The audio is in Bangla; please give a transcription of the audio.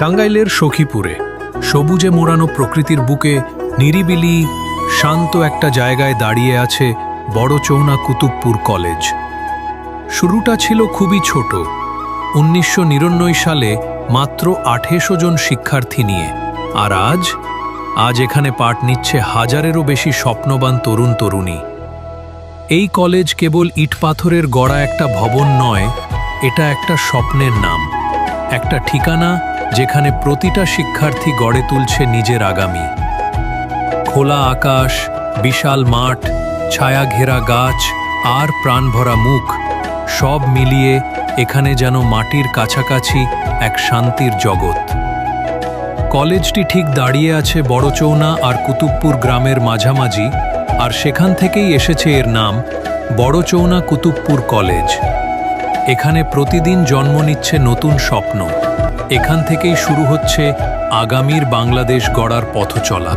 টাঙ্গাইলের সখীপুরে, সবুজে মোড়ানো প্রকৃতির বুকে নিরিবিলি, শান্ত একটা জায়গায় দাঁড়িয়ে আছে বড় চৌনা কুতুবপুর কলেজ। শুরুটা ছিল খুবই ছোট। উনিশশো সালে মাত্র আঠেশো জন শিক্ষার্থী নিয়ে, আর আজ আজ এখানে পাঠ নিচ্ছে হাজারেরও বেশি স্বপ্নবান তরুণ তরুণী। এই কলেজ কেবল ইটপাথরের গড়া একটা ভবন নয়, এটা একটা স্বপ্নের নাম, একটা ঠিকানা যেখানে প্রতিটা শিক্ষার্থী গড়ে তুলছে নিজের আগামী। খোলা আকাশ, বিশাল মাঠ ছায়া ঘেরা গাছ, আর প্রাণভরা মুখ, সব মিলিয়ে এখানে যেন মাটির কাছাকাছি এক শান্তির জগৎ। কলেজটি ঠিক দাঁড়িয়ে আছে বড়চৌনা আর কুতুবপুর গ্রামের মাঝামাঝি, আর সেখান থেকেই এসেছে এর নাম বড়চৌনা কুতুবপুর কলেজ। এখানে প্রতিদিন জন্ম নিচ্ছে নতুন স্বপ্ন। এখান থেকেই শুরু হচ্ছে আগামীর বাংলাদেশ গড়ার পথ চলা